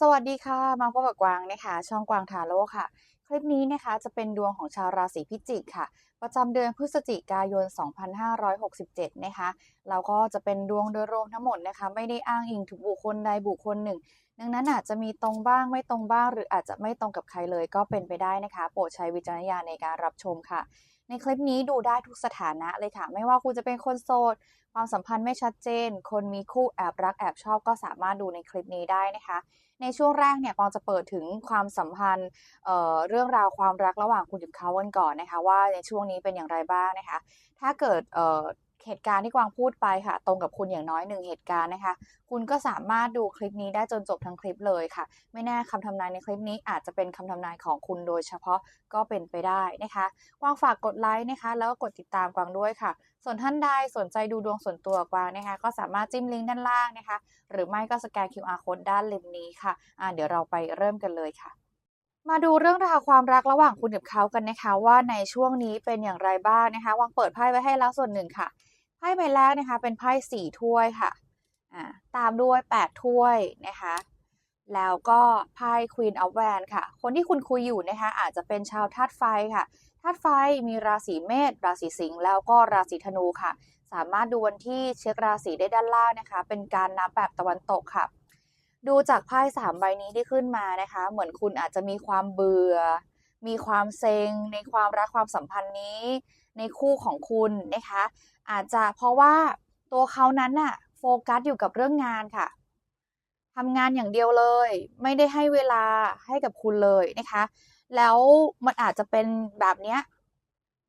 สวัสดีค่ะ มาพบกับกวางนะคะ ช่องกวางทาโร่ค่ะ คลิปนี้นะคะจะเป็นดวงของชาวราศีพิจิกค่ะ ประจำเดือนพฤศจิกายน 2567 นะคะแล้วก็จะเป็นดวงโดยรวมทั้งหมดนะคะ ไม่ได้อ้างอิงถึงบุคคลใดบุคคลหนึ่ง ดังนั้นอาจจะมีตรงบ้างไม่ตรงบ้าง หรืออาจจะไม่ตรงกับใครเลยก็เป็นไปได้นะคะ โปรดใช้วิจารณญาณในการรับชมค่ะในคลิปนี้ดูได้ทุกสถานะเลยค่ะ ไม่ว่าคุณจะเป็นคนโสด ความสัมพันธ์ไม่ชัดเจน คนมีคู่แอบรักแอบชอบก็สามารถดูในคลิปนี้ได้นะคะ ในช่วงแรกเนี่ยปองจะเปิดถึงความสัมพันธ์เเรื่องราวความรักระหว่างคุณกับเขากันก่อนนะคะ ว่าในช่วงนี้เป็นอย่างไรบ้างนะคะ ถ้าเกิด เหตุการณ์ที่กวางพูดไปค่ะ ตรงกับคุณอย่างน้อยหนึ่งเหตุการณ์นะคะ คุณก็สามารถดูคลิปนี้ได้จนจบทั้งคลิปเลยค่ะ ไม่แน่คำทำนายในคลิปนี้อาจจะเป็นคำทำนายของคุณโดยเฉพาะก็เป็นไปได้นะคะกวางฝากกดไลค์นะคะ แล้วก็กดติดตามกวางด้วยค่ะ ส่วนท่านใดสนใจดูดวงส่วนตัวกวางนะคะ ก็สามารถจิ้มลิงก์ด้านล่างนะคะ หรือไม่ก็สแกน QR code ด้านล่มนี้ค่ะอ่าเดี๋ยวเราไปเริ่มกันเลยค่ะมาดูเรื่องราวความรักระหว่างคุณกับเขากันนะคะ ว่าในช่วงนี้เป็นอย่างไรบ้างนะคะวางเปิดไพ่ไว้ให้แล้วส่วนหนึ่งค่ะ ไพ่ใบแรกนะคะเป็นไพ่สี่ถ้วยค่ะตามด้วยแปดถ้วยนะคะ แล้วก็ไพ่ Queen of Wands ค่ะ คนที่คุณคุยอยู่นะคะอาจจะเป็นชาวธาตุไฟค่ะธาตุไฟมีราศีเมษราศีสิงห์แล้วก็ราศีธนูค่ะ สามารถดูวันที่เช็คราศีได้ด้านล่างนะคะ เป็นการนับแบบตะวันตกค่ะ ดูจากไพ่สามใบนี้ที่ขึ้นมานะคะ เหมือนคุณอาจจะมีความเบื่อ มีความเซ็งในความรักความสัมพันธ์นี้ ในคู่ของคุณนะคะ อาจจะเพราะว่าตัวเขานั้นน่ะโฟกัสอยู่กับเรื่องงานค่ะทำงานอย่างเดียวเลย ไม่ได้ให้เวลาให้กับคุณเลยนะคะ แล้วมันอาจจะเป็นแบบเนี้ย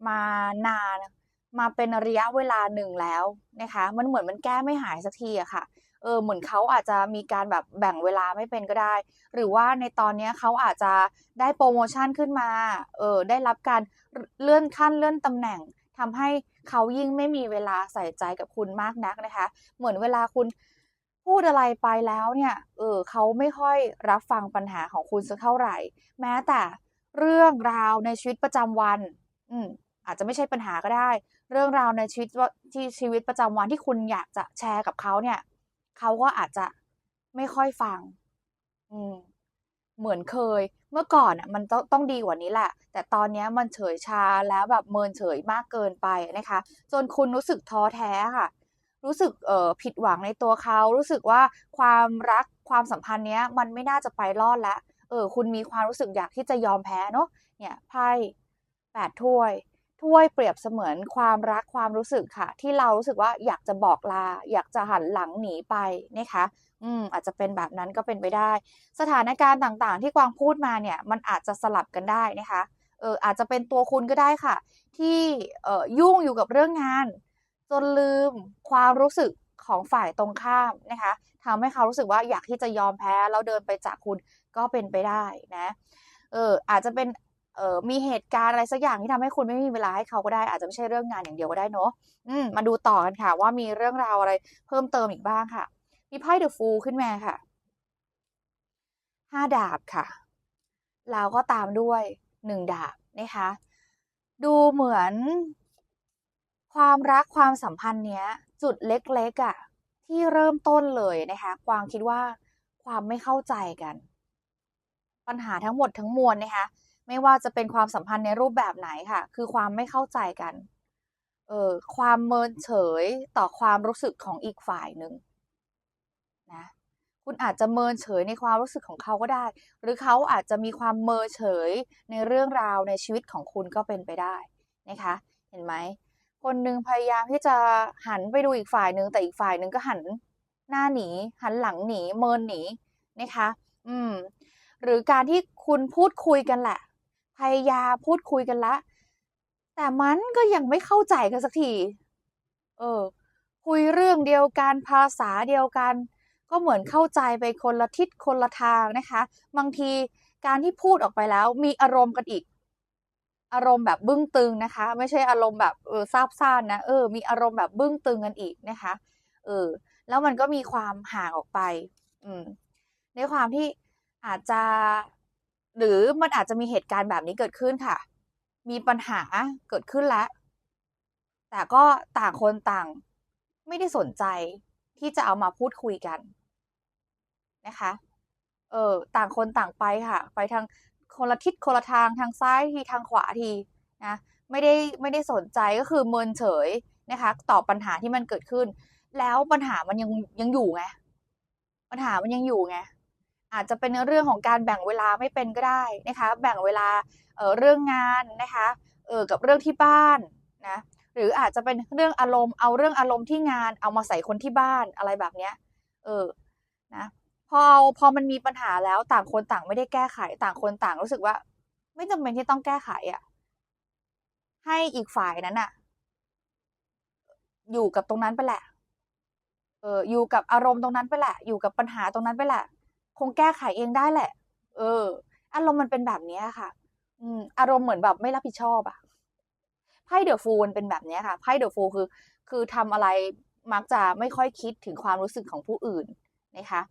มานานมาเป็นระยะเวลาหนึ่งแล้วนะคะ มันเหมือนมันแก้ไม่หายสักทีอะค่ะ เออเหมือนเขาอาจจะมีการแบบแบ่งเวลาไม่เป็นก็ได้ หรือว่าในตอนนี้เขาอาจจะได้โปรโมชั่นขึ้นมาเออได้รับการเลื่อนขั้นเลื่อนตำแหน่งทำให้เขายิ่งไม่มีเวลาใส่ใจกับคุณมากนักนะคะ เหมือนเวลาคุณพูดอะไรไปแล้วเนี่ยเออเขาไม่ค่อยรับฟังปัญหาของคุณสักเท่าไหร่ แม้แต่เรื่องราวในชีวิตประจำวัน อืมอาจจะไม่ใช่ปัญหาก็ได้ เรื่องราวในชีวิตว่าที่ชีวิตประจำวันที่คุณอยากจะแชร์กับเขาเนี่ย เขาก็อาจจะไม่ค่อยฟัง อืม เหมือนเคย เมื่อก่อนอะ มันต้องต้องดีกว่านี้แหละ แต่ตอนนี้มันเฉยชาแล้วแบบเมินเฉยมากเกินไปนะคะ จนคุณรู้สึกท้อแท้ค่ะ รู้สึกเอ่อผิดหวังในตัวเขา รู้สึกว่าความรักความสัมพันธ์เนี้ย มันไม่น่าจะไปรอดแล้วเออ คุณมีความรู้สึกอยากที่จะยอมแพ้เนาะเนี่ยไพ่แปดถ้วย ถ้วยเปรียบเสมือนความรักความรู้สึกค่ะ ที่เรารู้สึกว่าอยากจะบอกลา อยากจะหันหลังหนีไปนะคะอืมอาจจะเป็นแบบนั้นก็เป็นไปได้ สถานการณ์ต่างๆ ที่กวางพูดมาเนี่ยมันอาจจะสลับกันได้นะคะเอออาจจะเป็นตัวคุณก็ได้ค่ะ ที่เอ่อยุ่งอยู่กับเรื่องงาน จนลืมความรู้สึกของฝ่ายตรงข้ามนะคะทำให้เขารู้สึกว่าอยากที่จะยอมแพ้แล้วเดินไปจากคุณก็เป็นไปได้นะเอออาจจะเป็น เออมีเหตุการณ์อะไรสักอย่างที่ทำให้คุณไม่มีเวลาให้เขาก็ได้อาจจะไม่ใช่เรื่องงานอย่างเดียวก็ได้เนาะอืมมาดูต่อกันค่ะ ว่ามีเรื่องราวอะไรเพิ่มเติมอีกบ้างค่ะ มีไพ่เดอะฟูลขึ้นมาค่ะห้าดาบค่ะแล้วก็ตามด้วยหนึ่งดาบนะคะ ดูเหมือน ความรักความสัมพันธ์เนี้ย จุดเล็กๆอะ่ะ ที่เริ่มต้นเลยนะคะกวางคิดว่าความไม่เข้าใจกัน ปัญหาทั้งหมดทั้งมวลนะคะ ไม่ว่าจะเป็นความสัมพันธ์ในรูปแบบไหนค่ะ คือความไม่เข้าใจกัน เออความเมินเฉยต่อความรู้สึกของอีกฝ่ายหนึ่งนะคุณอาจจะเมินเฉยในความรู้สึกของเขาก็ได้ หรือเขาอาจจะมีความเมินเฉยในเรื่องราวในชีวิตของคุณก็เป็นไปได้นะคะ เห็นไหมคนหนึ่งพยายามที่จะหันไปดูอีกฝ่ายหนึ่งแต่อีกฝ่ายหนึ่งก็หันหน้าหนี หันหลังหนี เมินหนีนะคะ อืม หรือการที่คุณพูดคุยกันแหละ พยายามพูดคุยกันละ แต่มันก็ยังไม่เข้าใจกันสักที เออ คุยเรื่องเดียวกันภาษาเดียวกัน ก็เหมือนเข้าใจไปคนละทิศคนละทางนะคะ บางทีการที่พูดออกไปแล้วมีอารมณ์กันอีก อารมณ์แบบบึ้งตึงนะคะ ไม่ใช่อารมณ์แบบเออซาบซ่านนะเออมีอารมณ์แบบบึ้งตึงกันอีกนะคะเออแล้วมันก็มีความห่างออกไป อืมในความที่อาจจะ หรือมันอาจจะมีเหตุการณ์แบบนี้เกิดขึ้นค่ะ มีปัญหาเกิดขึ้นแล้ว แต่ก็ต่างคนต่าง ไม่ได้สนใจที่จะเอามาพูดคุยกันนะคะ เออต่างคนต่างไปค่ะ ไปทางคนละทิศคนละทางทางซ้ายทีทางขวาทีนะไม่ได้ไม่ได้สนใจก็คือเมินเฉยนะคะตอบปัญหาที่มันเกิดขึ้น แล้วปัญหามันยังยังอยู่ไงปัญหามันยังอยู่ไง อาจจะเป็นเรื่องของการแบ่งเวลาไม่เป็นก็ได้นะคะ แบ่งเวลาเเรื่องงานนะคะเออกับเรื่องที่บ้านนะหรืออาจจะเป็นเรื่องอารมณ์เอาเรื่องอารมณ์ที่งานเอามาใส่คนที่บ้านอะไรแบบเนี้ยเออนะพอพอมันมีปัญหาแล้วต่างคนต่างไม่ได้แก้ไข ต่างคนต่างรู้สึกว่า ไม่จำเป็นที่ต้องแก้ไขอะ่ะให้อีกฝ่ายนั้นอะ่ะ อยู่กับตรงนั้นไปแหละเอออยู่กับอารมณ์ตรงนั้นไปแหละ อยู่กับปัญหาตรงนั้นไปแหละ คงแก้ไขเองได้แหละ เออ อารมณ์มันเป็นแบบนี้ค่ะ อืม อารมณ์เหมือนแบบไม่รับผิดชอบอะไพ่เดอะฟูลเป็นแบบนี้ค่ะไพ่เดอะฟูลคือ คือทำอะไรมักจะไม่ค่อยคิดถึงความรู้สึกของผู้อื่นนะคะ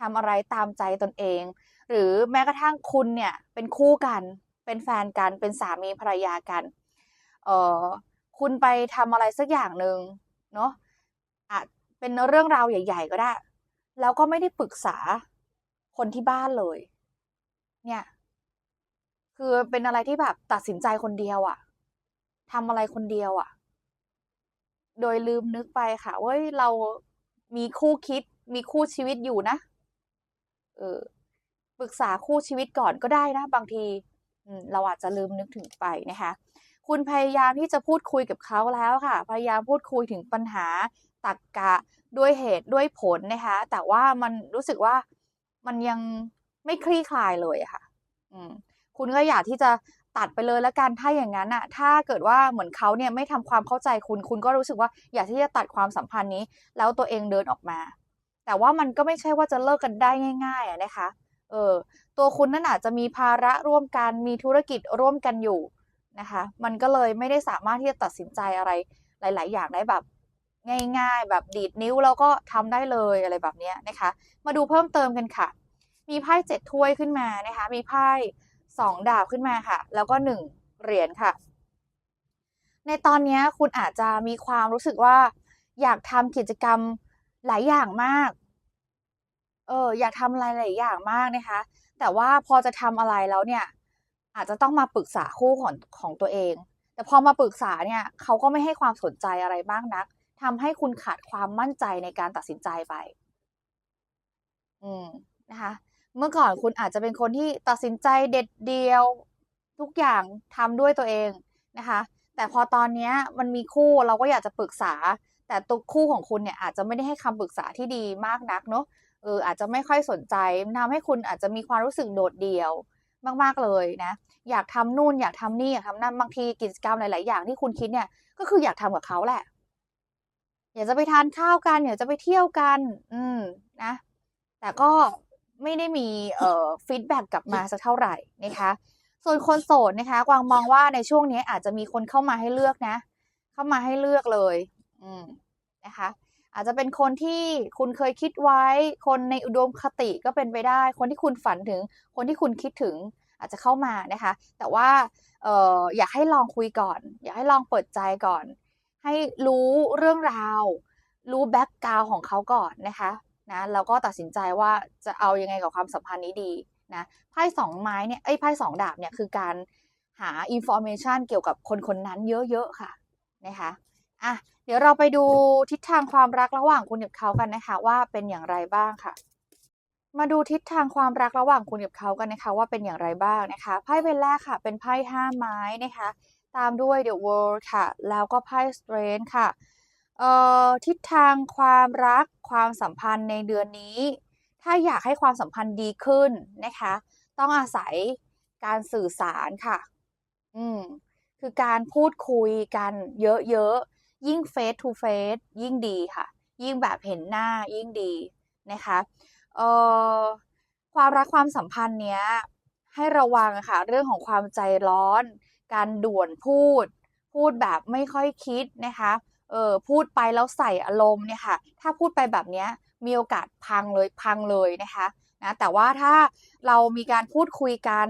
ทำอะไรตามใจตนเอง หรือแม้กระทั่งคุณเนี่ยเป็นคู่กัน เป็นแฟนกัน เป็นสามีภรรยากันเออคุณไปทำอะไรสักอย่างหนึ่งเนาะอาจเป็นเรื่องราวใหญ่ ๆ ก็ได้ แล้วก็ไม่ได้ปรึกษา คนที่บ้านเลย เนี่ย คือเป็นอะไรที่แบบตัดสินใจคนเดียวอะทำอะไรคนเดียวอะโดยลืมนึกไปค่ะว่าเรามีคู่คิด มีคู่ชีวิตอยู่นะ เออปรึกษาคู่ชีวิตก่อนก็ได้นะ บางทีเราอาจจะลืมนึกถึงไปนะคะ คุณพยายามที่จะพูดคุยกับเขาแล้วค่ะ พยายามพูดคุยถึงปัญหาตักกะด้วยเหตุด้วยผลนะคะ แต่ว่ามันรู้สึกว่า มันยังไม่คลี่คลายเลยค่ะ อืม คุณก็อยากที่จะตัดไปเลยแล้วกันถ้าอย่างนั้นอะถ้าเกิดว่าเหมือนเขาเนี่ยไม่ทำความเข้าใจคุณ คุณก็รู้สึกว่าอยากที่จะตัดความสัมพันธ์นี้ แล้วตัวเองเดินออกมา แต่ว่ามันก็ไม่ใช่ว่าจะเลิกกันได้ง่ายๆอะนะคะ เออ ตัวคุณนั่นอาจจะมีภาระร่วมกัน มีธุรกิจร่วมกันอยู่นะคะ มันก็เลยไม่ได้สามารถที่จะตัดสินใจอะไรหลาย ๆ อย่างได้แบบ ง่ายๆ แบบดีดนิ้วแล้วก็ทำได้เลยอะไรแบบนี้นะคะ มาดูเพิ่มเติมกันค่ะ มีไพ่เจ็ดถ้วยขึ้นมานะคะ มีไพ่สองดาบขึ้นมาค่ะ แล้วก็หนึ่งเหรียญค่ะ ในตอนนี้คุณอาจจะมีความรู้สึกว่า อยากทำกิจกรรมหลายอย่างมาก เอออยากทำอะไรหลายอย่างมากนะคะ แต่ว่าพอจะทำอะไรแล้วเนี่ย อาจจะต้องมาปรึกษาคู่ของของตัวเอง แต่พอมาปรึกษาเนี่ยเขาก็ไม่ให้ความสนใจอะไรบ้างนัก ทำให้คุณขาดความมั่นใจในการตัดสินใจไป อืมนะคะ เมื่อก่อนคุณอาจจะเป็นคนที่ตัดสินใจเด็ดเดียว ทุกอย่างทำด้วยตัวเองนะคะ แต่พอตอนนี้มันมีคู่เราก็อยากจะปรึกษา แต่ตัวคู่ของคุณเนี่ยอาจจะไม่ได้ให้คำปรึกษาที่ดีมากนักเนาะเอออาจจะไม่ค่อยสนใจทำให้คุณอาจจะมีความรู้สึกโดดเดี่ยวมากๆเลยนะอยากทำนู่นอยากทำนี่อยากทำนั่นบางทีกิจกรรมหลาย ๆ อย่างที่คุณคิดเนี่ยก็คืออยากทำกับเขาแหละ อยากจะไปทานข้าวกันอยากจะไปเที่ยวกัน อืมนะ แต่ก็ไม่ได้มีเอ่อฟีดแบ็กกลับมาสักเท่าไหร่นะคะ ส่วนคนโสดนะคะ กวางมองว่าในช่วงนี้อาจจะมีคนเข้ามาให้เลือกนะ เข้ามาให้เลือกเลย อืมนะคะ อาจจะเป็นคนที่คุณเคยคิดไว้ คนในอุดมคติก็เป็นไปได้ คนที่คุณฝันถึง คนที่คุณคิดถึงอาจจะเข้ามานะคะ แต่ว่าเอ่ออยากให้ลองคุยก่อน อยากให้ลองเปิดใจก่อน ให้รู้เรื่องราว รู้แบ็กกราวของเขาก่อนนะคะนะแล้วก็ตัดสินใจว่าจะเอายังไงกับความสัมพันธ์นี้ดีนะไพ่สองไม้เนี่ยไอ้ไพ่สองดาบเนี่ยคือการหาอินโฟเมชันเกี่ยวกับคนคนนั้นเยอะๆค่ะนะคะอะเดี๋ยวเราไปดูทิศทางความรักระหว่างคุณกับเขากันนะคะ ว่าเป็นอย่างไรบ้างค่ะ มาดูทิศทางความรักระหว่างคุณกับเขากันนะคะ ว่าเป็นอย่างไรบ้างนะคะไพ่เป็นแรกค่ะ เป็นไพ่ห้าไม้นะคะ ตามด้วย The World ค่ะ แล้วก็ไพ่ Strength ค่ะทิศทางความรักความสัมพันธ์ในเดือนนี้ ถ้าอยากให้ความสัมพันธ์ดีขึ้นนะคะ ต้องอาศัยการสื่อสารค่ะ อืมคือการพูดคุยกันเยอะๆ ยิ่ง face to face ยิ่งดีค่ะ ยิ่งแบบเห็นหน้ายิ่งดีนะคะเอ่อความรักความสัมพันธ์เนี้ยให้ระวังค่ะ เรื่องของความใจร้อน การด่วนพูด พูดแบบไม่ค่อยคิดนะคะเออพูดไปแล้วใส่อารมณ์เนี่ยค่ะ ถ้าพูดไปแบบนี้มีโอกาสพังเลยพังเลยนะคะนะแต่ว่าถ้าเรามีการพูดคุยกัน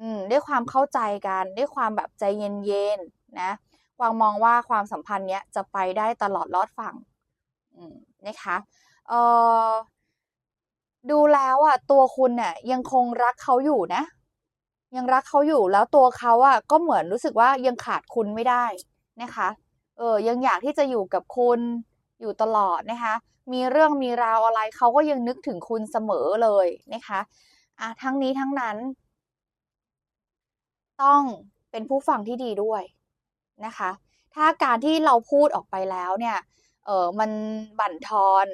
อืมด้วยความเข้าใจกันด้วยความแบบใจเย็นๆนะกวางมองว่าความสัมพันธ์เนี้ยจะไปได้ตลอดรอดฝั่งอืมนะคะเออดูแล้วอะตัวคุณเนี่ยยังคงรักเขาอยู่นะ ยังรักเขาอยู่แล้วตัวเขาอะก็เหมือนรู้สึกว่ายังขาดคุณไม่ได้นะคะ เออยังอยากที่จะอยู่กับคุณอยู่ตลอดนะคะ มีเรื่องมีราวอะไรเขาก็ยังนึกถึงคุณเสมอเลยนะคะอะทั้งนี้ทั้งนั้น ต้องเป็นผู้ฟังที่ดีด้วยนะคะ ถ้าการที่เราพูดออกไปแล้วเนี่ยเออมันบั่นทอน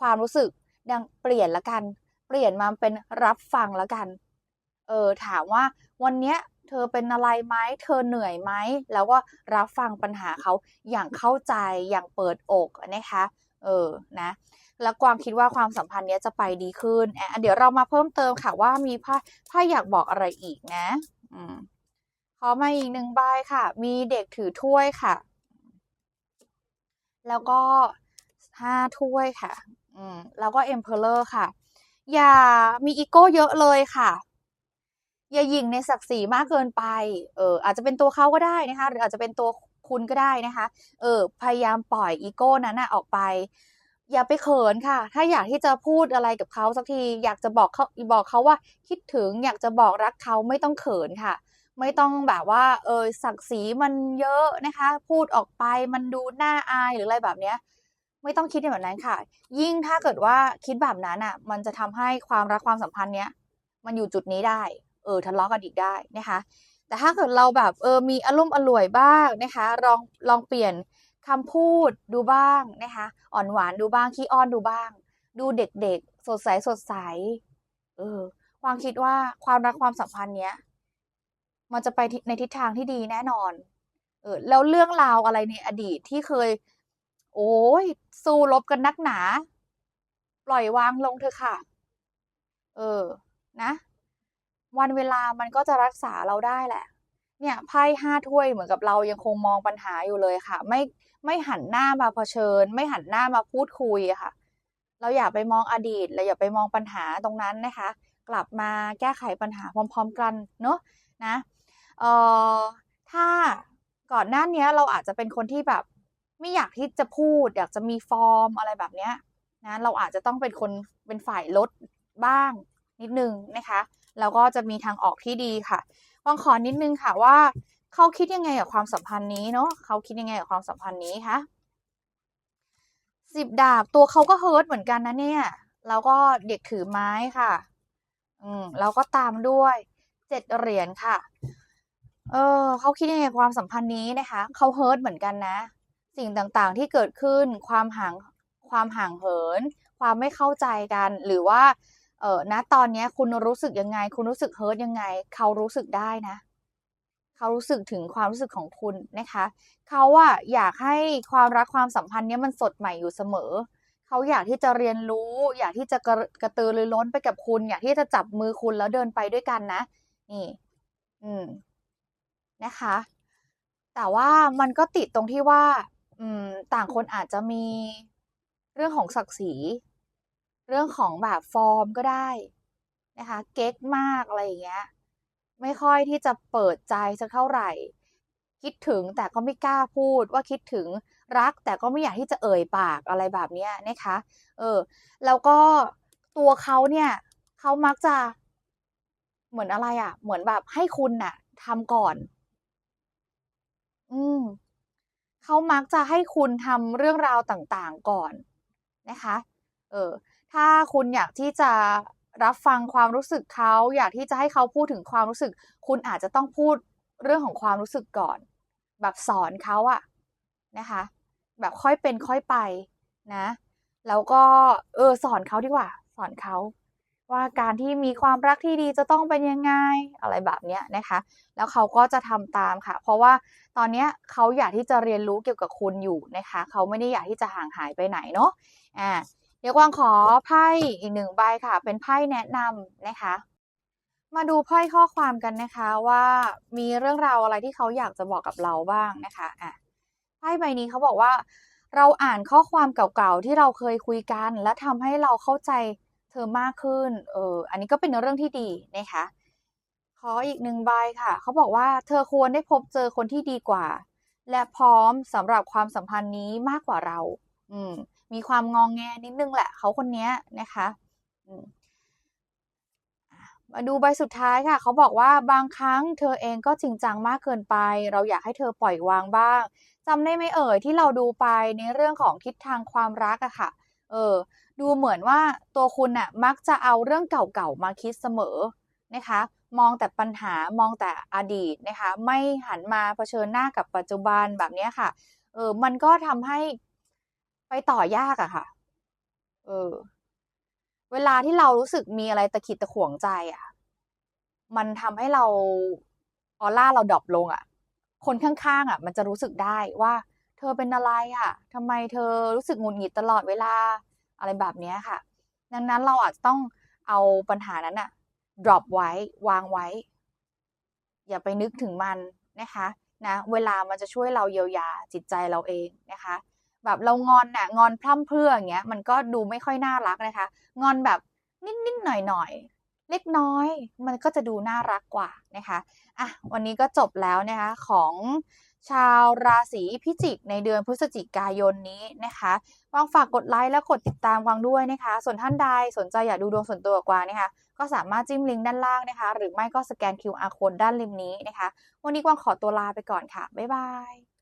ความรู้สึกดังเปลี่ยนละกัน เปลี่ยนมาเป็นรับฟังละกัน เออถามว่า วันเนี้ยเธอเป็นอะไรไหมเธอเหนื่อยไหม แล้วก็รับฟังปัญหาเขาอย่างเข้าใจอย่างเปิดอกนะคะเออนะ แล้วกวางคิดว่าความสัมพันธ์เนี้ยจะไปดีขึ้นเดี๋ยวเรามาเพิ่มเติมค่ะว่ามีพ่าพ่าอยากบอกอะไรอีกนะ อืมขอมาอีกหนึ่งใบค่ะ มีเด็กถือถ้วยค่ะ แล้วก็ห้าถ้วยค่ะ อืมแล้วก็เอ็มเพลเลอร์ค่ะ อย่ามีอีโก้เยอะเลยค่ะ อย่ายิงในศักดิ์ศรีมากเกินไป เอออาจจะเป็นตัวเขาก็ได้นะคะ หรืออาจจะเป็นตัวคุณก็ได้นะคะ เออ พยายามปล่อยอีโก้นั้นนะออกไป อย่าไปเขินค่ะ ถ้าอยากที่จะพูดอะไรกับเขาสักที อยากจะบอกเขาบอกเขาว่าคิดถึง อยากจะบอกรักเขาไม่ต้องเขินค่ะ ไม่ต้องแบบว่า เออศักดิ์ศรีมันเยอะนะคะ พูดออกไปมันดูน่าอายหรืออะไรแบบเนี้ยไม่ต้องคิดแบบนั้นค่ะ ยิ่งถ้าเกิดว่าคิดแบบนั้นอะ มันจะทำให้ความรักความสัมพันธ์เนี้ย มันอยู่จุดนี้ได้ เออทะเลาะกันอีกได้นะคะ แต่ถ้าเกิดเราแบบเออมีอารมณ์อร่วยบ้างนะคะ ลองลองเปลี่ยนคำพูดดูบ้างนะคะ อ่อนหวานดูบ้างขี้อ้อนดูบ้าง ดูเด็กๆ สดใสสดใสเออความคิดว่าความรักความสัมพันธ์เนี้ยมันจะไปในทิศทางที่ดีแน่นอน เออแล้วเรื่องราวอะไรในอดีตที่เคย โอ้ยสู้รบกันนักหนา ปล่อยวางลงเถอะค่ะ เออ นะ วันเวลามันก็จะรักษาเราได้แหละ เนี่ยไพ่ห้าถ้วยเหมือนกับเรายังคงมองปัญหาอยู่เลยค่ะ ไม่ไม่หันหน้ามาเผชิญ ไม่หันหน้ามาพูดคุยค่ะ เราอย่าไปมองอดีตเราอย่าไปมองปัญหาตรงนั้นนะคะ กลับมาแก้ไขปัญหาพร้อม ๆ กันเนาะนะเอ่อถ้าก่อนหน้านี้เราอาจจะเป็นคนที่แบบ ไม่อยากที่จะพูด อยากจะมีฟอร์มอะไรแบบเนี้ยนะเราอาจจะต้องเป็นคนเป็นฝ่ายลดบ้างนิดนึงนะคะ แล้วก็จะมีทางออกที่ดีค่ะวางขอนิดนึงค่ะว่าเขาคิดยังไงกับความสัมพันธ์นี้เนาะเขาคิดยังไงกับความสัมพันธ์นี้คะสิบดาบตัวเขาก็เฮิร์ตเหมือนกันนะเนี่ย แล้วก็เด็กถือไม้ค่ะ อืมแล้วก็ตามด้วยเจ็ดเหรียญค่ะ เออเขาคิดยังไงความสัมพันธ์นี้นะคะเขาเฮิร์ตเหมือนกันนะ สิ่งต่างๆที่เกิดขึ้นความห่างความห่างเหิน ความไม่เข้าใจกัน หรือว่า เออณตอนนี้คุณรู้สึกยังไง คุณรู้สึกเฮิร์ตยังไง เขารู้สึกได้นะ เขารู้สึกถึงความรู้สึกของคุณนะคะ เขาอะอยากให้ความรักความสัมพันธ์เนี้ยมันสดใหม่อยู่เสมอ เขาอยากที่จะเรียนรู้ อยากที่จะกระกระตือรือร้นไปกับคุณ อยากที่จะจับมือคุณแล้วเดินไปด้วยกันนะ นี่ อืม นะคะ แต่ว่ามันก็ติดตรงที่ว่า อืม ต่างคนอาจจะมีเรื่องของศักดิ์ศรี เรื่องของแบบฟอร์มก็ได้นะคะเก๊กมากอะไรอย่างเงี้ยไม่ค่อยที่จะเปิดใจสักเท่าไหร่ คิดถึงแต่ก็ไม่กล้าพูดว่าคิดถึงรักแต่ก็ไม่อยากที่จะเอ่ยปากอะไรแบบเนี้ยนะคะเออแล้วก็ตัวเขาเนี่ยเขามักจะเหมือนอะไรอะ่ะ เหมือนแบบให้คุณน่ะทำก่อน อืมเขามักจะให้คุณทำเรื่องราวต่างๆก่อนนะคะ เออ ถ้าคุณอยากที่จะรับฟังความรู้สึกเขา อยากที่จะให้เขาพูดถึงความรู้สึก คุณอาจจะต้องพูดเรื่องของความรู้สึกก่อน แบบสอนเขาอะนะคะ แบบค่อยเป็นค่อยไปนะ แล้วก็เออสอนเขาดีกว่า สอนเขาว่าการที่มีความรักที่ดีจะต้องเป็นยังไงอะไรแบบเนี้ยนะคะ แล้วเขาก็จะทำตามค่ะ เพราะว่าตอนเนี้ยเขาอยากที่จะเรียนรู้เกี่ยวกับคุณอยู่นะคะ เขาไม่ได้อยากที่จะห่างหายไปไหนเนาะอ่า ดี๋ยวกวางขอไพ่อีกหนึ่งใบค่ะ เป็นไพ่แนะนำนะคะ มาดูไพ่ข้อความกันนะคะว่ามีเรื่องราวอะไรที่เขาอยากจะบอกกับเราบ้างนะคะอะไพ่ใบนี้เขาบอกว่า เราอ่านข้อความเก่าๆที่เราเคยคุยกัน และทำให้เราเข้าใจเธอมากขึ้นเอออันนี้ก็เป็นเรื่องที่ดีนะคะขออีกหนึ่งใบค่ะ เขาบอกว่าเธอควรได้พบเจอคนที่ดีกว่า และพร้อมสำหรับความสัมพันธ์นี้มากกว่าเรา อืม มีความงองแงนิดนึงแหละเขาคนนี้นะคะมาดูใบสุดท้ายค่ะ เขาบอกว่าบางครั้งเธอเองก็จริงจังมากเกินไป เราอยากให้เธอปล่อยวางบ้างจำได้ไหมเอ่ยที่เราดูไปในเรื่องของทิศทางความรักอะค่ะ เออ ดูเหมือนว่าตัวคุณน่ะมักจะเอาเรื่องเก่าๆมาคิดเสมอนะคะ มองแต่ปัญหามองแต่อดีตนะคะ ไม่หันมาเผชิญหน้ากับปัจจุบันแบบนี้ค่ะ เออ มันก็ทำให้ ไปต่อยากอะค่ะ เออ เวลาที่เรารู้สึกมีอะไรตะขิดตะขวงใจอะมันทำให้เราออร่าเราดรอปลงอะคนข้างๆอะมันจะรู้สึกได้ว่า เธอเป็นอะไรอะทำไมเธอรู้สึกหงุดหงิดตลอดเวลาอะไรแบบนี้ค่ะ ดังนั้นเราอาจจะต้องเอาปัญหานั้นอะ drop ไว้ วางไว้ อย่าไปนึกถึงมันนะคะนะเวลามันจะช่วยเราเยียวยาจิตใจเราเองนะคะ แบบเรางอนน่ะงอนพร่ำเพรื่ออย่างเงี้ย มันก็ดูไม่ค่อยน่ารักนะคะ งอนแบบนิดๆหน่อยๆเล็กน้อย มันก็จะดูน่ารักกว่านะคะอะวันนี้ก็จบแล้วนะคะของชาวราศีพิจิกในเดือนพฤศจิกายนนี้นะคะวางฝากกดไลค์และกดติดตามวางด้วยนะคะ ส่วนท่านใดสนใจอยากดูดวงส่วนตัวกับกวานะคะ ก็สามารถจิ้มลิงก์ด้านล่างนะคะ หรือไม่ก็สแกน QR code ด้านริมนี้นะคะ วันนี้กวางขอตัวลาไปก่อนค่ะ บ๊ายบาย